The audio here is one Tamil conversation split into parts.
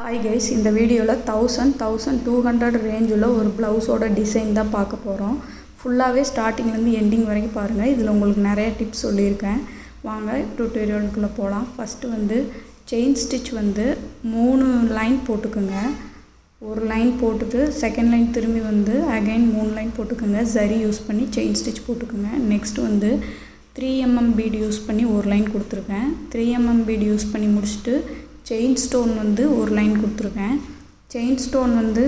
ஹாய் கைஸ் இந்த வீடியோவில் தௌசண்ட் தௌசண்ட் டூ ஹண்ட்ரட் ரேஞ்சில் ஒரு ப்ளவுஸோட டிசைன் தான் பார்க்க போகிறோம் ஃபுல்லாகவே ஸ்டார்டிங்லேருந்து எண்டிங் வரைக்கும் பாருங்கள் இதில் உங்களுக்கு நிறைய டிப்ஸ் சொல்லியிருக்கேன். வாங்க டுட்டோரியலுக்குள்ளே போகலாம் ஃபஸ்ட்டு வந்து செயின் ஸ்டிச் வந்து மூணு லைன் போட்டுக்கோங்க. ஒரு லைன் போட்டுட்டு செகண்ட் லைன் திரும்பி வந்து அகைன் மூணு லைன் போட்டுக்கோங்க. சரி யூஸ் பண்ணி செயின் ஸ்டிச் போட்டுக்கோங்க. நெக்ஸ்ட் வந்து த்ரீ எம்எம் பீடு யூஸ் பண்ணி ஒரு லைன் கொடுத்துருக்கேன். த்ரீ எம்எம் பீடு யூஸ் பண்ணி முடிச்சுட்டு செயின் ஸ்டோன் வந்து ஒரு லைன் கொடுத்துருக்கேன். செயின் ஸ்டோன் வந்து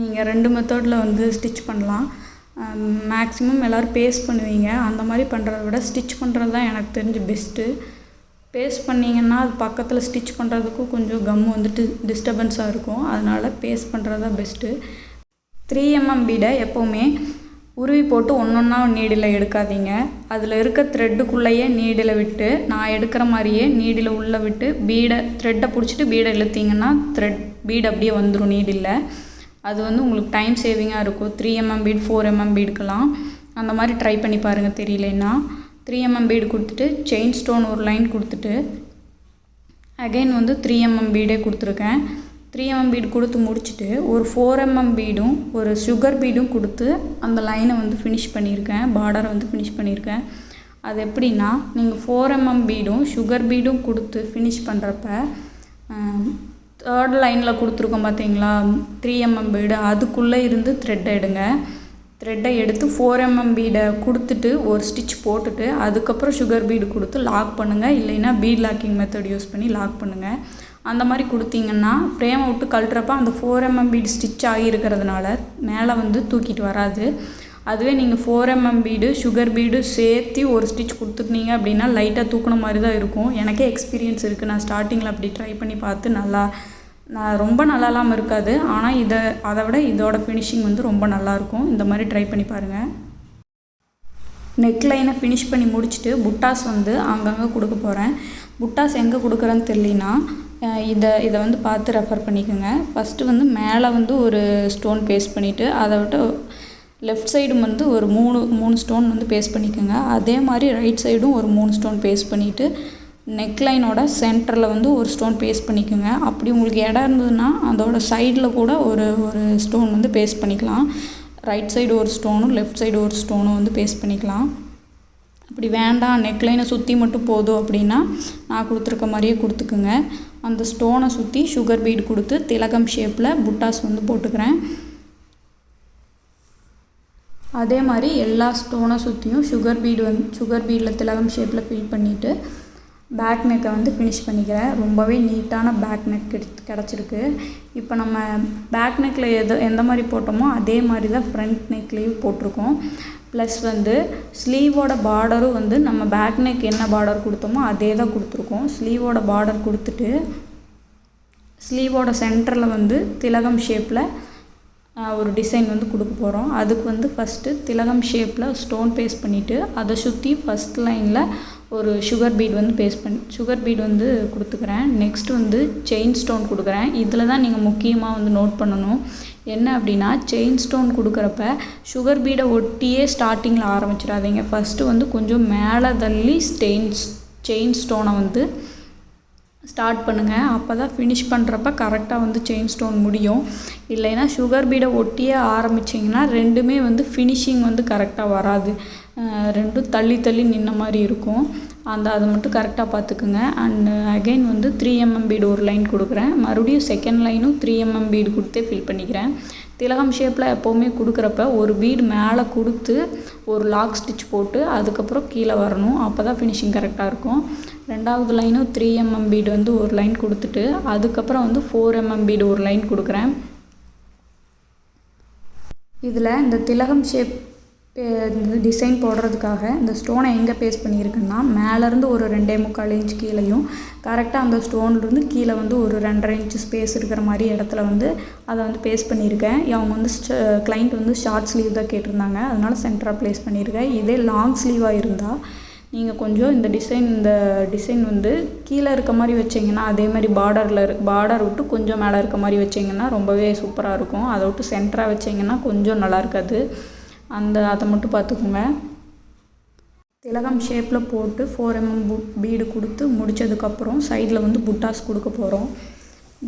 நீங்கள் ரெண்டு மெத்தடில் வந்து ஸ்டிச் பண்ணலாம். மேக்ஸிமம் எல்லோரும் பேஸ்ட் பண்ணுவீங்க. அந்த மாதிரி பண்ணுறத விட ஸ்டிச் பண்ணுறது தான் எனக்கு தெரிஞ்சு பெஸ்ட்டு பேஸ்ட் பண்ணிங்கன்னா அது பக்கத்தில் ஸ்டிச் பண்ணுறதுக்கும் கொஞ்சம் கம் வந்துட்டு டிஸ்டர்பன்ஸாக இருக்கும். அதனால் பேஸ்ட் பண்ணுறது தான் பெஸ்ட்டு த்ரீ எம்எம் பீடை எப்போவுமே உருவி போட்டு ஒன்றொன்னா நீடில் எடுக்காதீங்க. அதில் இருக்க த்ரெட்டுக்குள்ளேயே நீடில் விட்டு நான் எடுக்கிற மாதிரியே நீடில் உள்ளே விட்டு பீடை த்ரெட்டை பிடிச்சிட்டு பீடை இழுத்தீங்கன்னா த்ரெட் பீடு அப்படியே வந்துடும் நீடில் அது வந்து உங்களுக்கு டைம் சேவிங்காக இருக்கும். Three MM bead four MM பீடுக்கெலாம் அந்த மாதிரி ட்ரை பண்ணி பாருங்கள் தெரியலன்னா. த்ரீ எம்எம் பீடு கொடுத்துட்டு செயின் ஸ்டோன் ஒரு லைன் கொடுத்துட்டு அகைன் வந்து த்ரீ எம்எம் பீடே கொடுத்துருக்கேன். த்ரீ எம்எம் பீடு கொடுத்து முடிச்சுட்டு ஒரு ஃபோர் எம்எம் பீடும் ஒரு சுகர் பீடும் கொடுத்து அந்த லைனை வந்து ஃபினிஷ் பண்ணியிருக்கேன். பார்டரை வந்து ஃபினிஷ் பண்ணியிருக்கேன். அது எப்படின்னா நீங்கள் ஃபோர் எம்எம் பீடும் சுகர் பீடும் கொடுத்து ஃபினிஷ் பண்ணுறப்ப தேர்ட் லைனில் கொடுத்துருக்கோம் பார்த்தீங்களா த்ரீ எம்எம் பீடு அதுக்குள்ளே இருந்து த்ரெட்டை எடுங்க. த்ரெட்டை எடுத்து ஃபோர் எம்எம் பீடை கொடுத்துட்டு ஒரு ஸ்டிச் போட்டுட்டு அதுக்கப்புறம் சுகர் பீடு கொடுத்து லாக் பண்ணுங்கள் இல்லைன்னா பீட் லாக்கிங் மெத்தட் யூஸ் பண்ணி லாக் பண்ணுங்கள் அந்த மாதிரி கொடுத்தீங்கன்னா ஃப்ரேமை விட்டு கழட்டுறப்ப அந்த ஃபோர் எம்எம் பீடு ஸ்டிச் ஆகியிருக்கிறதுனால மேலே வந்து தூக்கிட்டு வராது. அதுவே நீங்கள் four MM bead sugar bead சேர்த்து ஒரு ஸ்டிச் கொடுத்துருந்தீங்க அப்படின்னா லைட்டாக தூக்குன மாதிரி தான் இருக்கும். எனக்கே எக்ஸ்பீரியன்ஸ் இருக்குது நான் ஸ்டார்டிங்கில் அப்படி ட்ரை பண்ணி பார்த்து நல்லா நான் ரொம்ப நல்லாலாம் இருக்காது. ஆனால் இதை அதை விட இதோட ஃபினிஷிங் வந்து ரொம்ப நல்லாயிருக்கும் இந்த மாதிரி ட்ரை பண்ணி பாருங்கள் நெக் லைனை ஃபினிஷ் பண்ணி முடிச்சுட்டு புட்டாஸ் வந்து அங்கங்கே கொடுக்க போகிறேன் புட்டாஸ் எங்கே கொடுக்குறேன்னு தெரியலனா இதை இதை வந்து பார்த்து ரெஃபர் பண்ணிக்கோங்க. ஃபஸ்ட்டு வந்து மேலே வந்து ஒரு ஸ்டோன் பேஸ்ட் பண்ணிவிட்டு அதை விட்டு லெஃப்ட் சைடும் வந்து ஒரு மூணு மூணு ஸ்டோன் வந்து பேஸ்ட் பண்ணிக்கோங்க. அதே மாதிரி ரைட் சைடும் ஒரு மூணு ஸ்டோன் பேஸ்ட் பண்ணிவிட்டு நெக்லைனோட சென்டரில் வந்து ஒரு ஸ்டோன் பேஸ்ட் பண்ணிக்கோங்க. அப்படி உங்களுக்கு இடம் இருந்ததுன்னா அதோட சைடில் கூட ஒரு ஒரு ஸ்டோன் வந்து பேஸ்ட் பண்ணிக்கலாம். ரைட் சைடு ஒரு ஸ்டோனும் லெஃப்ட் சைடு ஒரு ஸ்டோனும் வந்து பேஸ்ட் பண்ணிக்கலாம். அப்படி வேண்டாம் நெக்லைனை சுற்றி மட்டும் போதும் அப்படின்னா நான் கொடுத்துருக்க மாதிரியே கொடுத்துக்குங்க. அந்த ஸ்டோனை சுற்றி சுகர் பீட் கொடுத்து திலகம் ஷேப்பில் புட்டாஸ் வந்து போட்டுக்கிறேன். அதே மாதிரி எல்லா ஸ்டோனை சுற்றியும் சுகர் பீடு வந்து சுகர் பீடில் திலகம் ஷேப்பில் ஃபில் பண்ணிவிட்டு பேக் நெக்கை வந்து ஃபினிஷ் பண்ணிக்கிறேன். ரொம்பவே நீட்டான பேக் நெக் கிடச்சிருக்கு. இப்போ நம்ம பேக் நெக்கில் எது எந்த மாதிரி போட்டோமோ அதே மாதிரி தான் ஃப்ரண்ட் நெக்லேயும் போட்டிருக்கோம். ப்ளஸ் வந்து ஸ்லீவோட பார்டரும் வந்து நம்ம பேக் நெக் என்ன பார்டர் கொடுத்தோமோ அதே தான் கொடுத்துருக்கோம். ஸ்லீவோட பார்டர் கொடுத்துட்டு ஸ்லீவோட சென்டரில் வந்து திலகம் ஷேப்பில் ஒரு டிசைன் வந்து கொடுக்க போகிறோம் அதுக்கு வந்து ஃபஸ்ட்டு திலகம் ஷேப்பில் ஸ்டோன் பேஸ்ட் பண்ணிவிட்டு அதை சுற்றி ஃபஸ்ட் லைனில் ஒரு சுகர் பீட் வந்து பேஸ்ட் பண்ணி சுகர் பீட் வந்து கொடுத்துக்கிறேன். நெக்ஸ்ட் வந்து செயின் ஸ்டோன் கொடுக்குறேன். இதில் தான் நீங்கள் முக்கியமாக வந்து நோட் பண்ணணும். என்ன அப்படின்னா செயின் ஸ்டோன் கொடுக்குறப்ப சுகர் பீடை ஒட்டியே ஸ்டார்டிங்கில் ஆரம்பிச்சிடாதீங்க. ஃபஸ்ட்டு வந்து கொஞ்சம் மேலே தள்ளி ஸ்டெயின்ஸ் செயின் ஸ்டோனை வந்து ஸ்டார்ட் பண்ணுங்கள் அப்போ தான் ஃபினிஷ் பண்ணுறப்ப கரெக்டாக வந்து செயின் ஸ்டோன் முடியும். இல்லைன்னா சுகர் பீடை ஒட்டியே ஆரம்பிச்சிங்கன்னா ரெண்டுமே வந்து ஃபினிஷிங் வந்து கரெக்டாக வராது. ரெண்டும் தள்ளி தள்ளி நின்ன மாதிரி இருக்கும். அந்த அதை மட்டும் கரெக்டாக பார்த்துக்குங்க. அண்டு அகெயின் வந்து த்ரீ எம்எம் பீடு ஒரு லைன் கொடுக்குறேன். மறுபடியும் செகண்ட் லைனும் த்ரீ எம்எம் பீடு கொடுத்தே ஃபில் பண்ணிக்கிறேன். திலகம் ஷேப்பில் எப்போவுமே கொடுக்குறப்ப ஒரு பீடு மேலே கொடுத்து ஒரு லாக் ஸ்டிச் போட்டு அதுக்கப்புறம் கீழே வரணும். அப்போ தான் ஃபினிஷிங் கரெக்டாக இருக்கும். ரெண்டாவது லைனும் த்ரீ எம்எம் பீடு வந்து ஒரு லைன் கொடுத்துட்டு அதுக்கப்புறம் வந்து ஃபோர் எம்எம் பீடு ஒரு லைன் கொடுக்குறேன். இதில் இந்த திலகம் ஷேப் இந்த டிசைன் போடுறதுக்காக இந்த ஸ்டோனை எங்கே பேஸ்ட் பண்ணியிருக்குன்னா மேலேருந்து ஒரு ரெண்டே முக்கால் இன்ச் கீழேயும் கரெக்டாக அந்த ஸ்டோன்லேருந்து கீழே வந்து ஒரு ரெண்டரை இன்ச் ஸ்பேஸ் இருக்கிற மாதிரி இடத்துல வந்து அதை வந்து பேஸ்ட் பண்ணியிருக்கேன். அவங்க வந்து கிளைண்ட் வந்து ஷார்ட் ஸ்லீவ் தான் கேட்டிருந்தாங்க. அதனால் சென்டராக ப்ளேஸ் பண்ணியிருக்கேன். இதே லாங் ஸ்லீவாக இருந்தால் நீங்கள் கொஞ்சம் இந்த டிசைன் இந்த டிசைன் வந்து கீழே இருக்க மாதிரி வச்சிங்கன்னா அதே மாதிரி பார்டரில் பார்டர் விட்டு கொஞ்சம் மேலே இருக்க மாதிரி வச்சிங்கன்னா ரொம்பவே சூப்பராக இருக்கும். அதை விட்டு சென்டராக வச்சிங்கன்னா கொஞ்சம் நல்லா இருக்காது. அந்த அதை மட்டும் பார்த்துக்கோங்க. திலகம் ஷேப்பில் போட்டு ஃபோர் எம்எம் பு பீடு கொடுத்து முடித்ததுக்கப்புறம் சைடில் வந்து புட்டாஸ் கொடுக்க போகிறோம்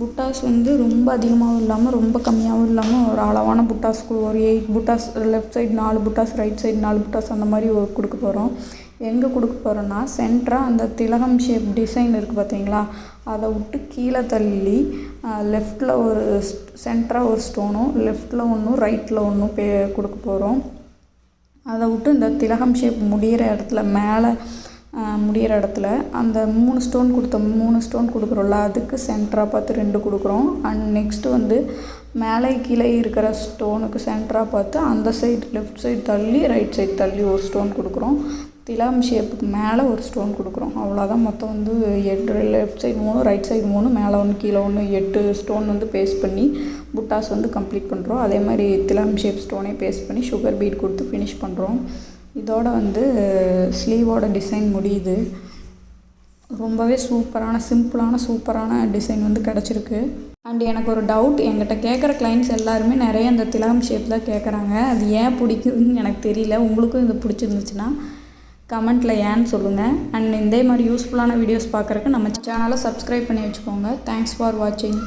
புட்டாஸ் வந்து ரொம்ப அதிகமாகவும் இல்லாமல் ரொம்ப கம்மியாகவும் இல்லாமல் ஒரு அளவான புட்டாஸ்க்கு ஒரு எயிட் புட்டாஸ் லெஃப்ட் சைடு நாலு புட்டாஸ் ரைட் சைடு நாலு புட்டாஸ் அந்த மாதிரி கொடுக்க போகிறோம் எங்கே கொடுக்க போகிறோன்னா சென்டராக அந்த திலகம் ஷேப் டிசைன் இருக்குது பார்த்தீங்களா அதை விட்டு கீழே தள்ளி லெஃப்ட்டில் ஒரு சென்டராக ஒரு ஸ்டோனும் லெஃப்ட்டில் ஒன்றும் ரைட்டில் ஒன்றும் பே கொடுக்க போகிறோம் அதை விட்டு இந்த திலகம் ஷேப் முடிகிற இடத்துல மேலே முடிகிற இடத்துல அந்த மூணு ஸ்டோன் கொடுத்த மூணு ஸ்டோன் கொடுக்குறோம்ல அதுக்கு சென்டராக பார்த்து ரெண்டு கொடுக்குறோம். அண்ட் நெக்ஸ்ட்டு வந்து மேலே கீழே இருக்கிற ஸ்டோனுக்கு சென்டராக பார்த்து அந்த சைடு லெஃப்ட் சைடு தள்ளி ரைட் சைடு தள்ளி ஒரு ஸ்டோன் கொடுக்குறோம். திலாம் ஷேப்புக்கு மேலே ஒரு ஸ்டோன் கொடுக்குறோம். அவ்வளோதான் மொத்தம் வந்து எட்டு லெஃப்ட் சைடு மூணு ரைட் சைடு மூணு மேலே ஒன்று கீழே ஒன்று எட்டு ஸ்டோன் வந்து பேஸ்ட் பண்ணி புட்டாஸ் வந்து கம்ப்ளீட் பண்ணுறோம் அதே மாதிரி திலாம் ஷேப் ஸ்டோனே பேஸ்ட் பண்ணி சுகர் பீட் கொடுத்து ஃபினிஷ் பண்ணுறோம் இதோட வந்து ஸ்லீவோட டிசைன் முடியுது. ரொம்பவே சூப்பரான சிம்பிளான சூப்பரான டிசைன் வந்து கிடச்சிருக்கு. அண்ட் எனக்கு ஒரு டவுட் என்கிட்ட கேட்குற கிளைண்ட்ஸ் எல்லாருமே நிறைய அந்த திலாம் ஷேப் தான் கேட்குறாங்க அது ஏன் பிடிக்குதுன்னு எனக்கு தெரியல. உங்களுக்கும் இது பிடிச்சிருந்துச்சுன்னா கமெண்ட்டில் ஏன்னு சொல்லுங்கள் அண்ட் இதே மாதிரி யூஸ்ஃபுல்லான வீடியோஸ் பார்க்குறக்கு நம்ம சேனலை சப்ஸ்கிரைப் பண்ணி வச்சுக்கோங்க. தேங்க்ஸ் ஃபார் வாட்சிங்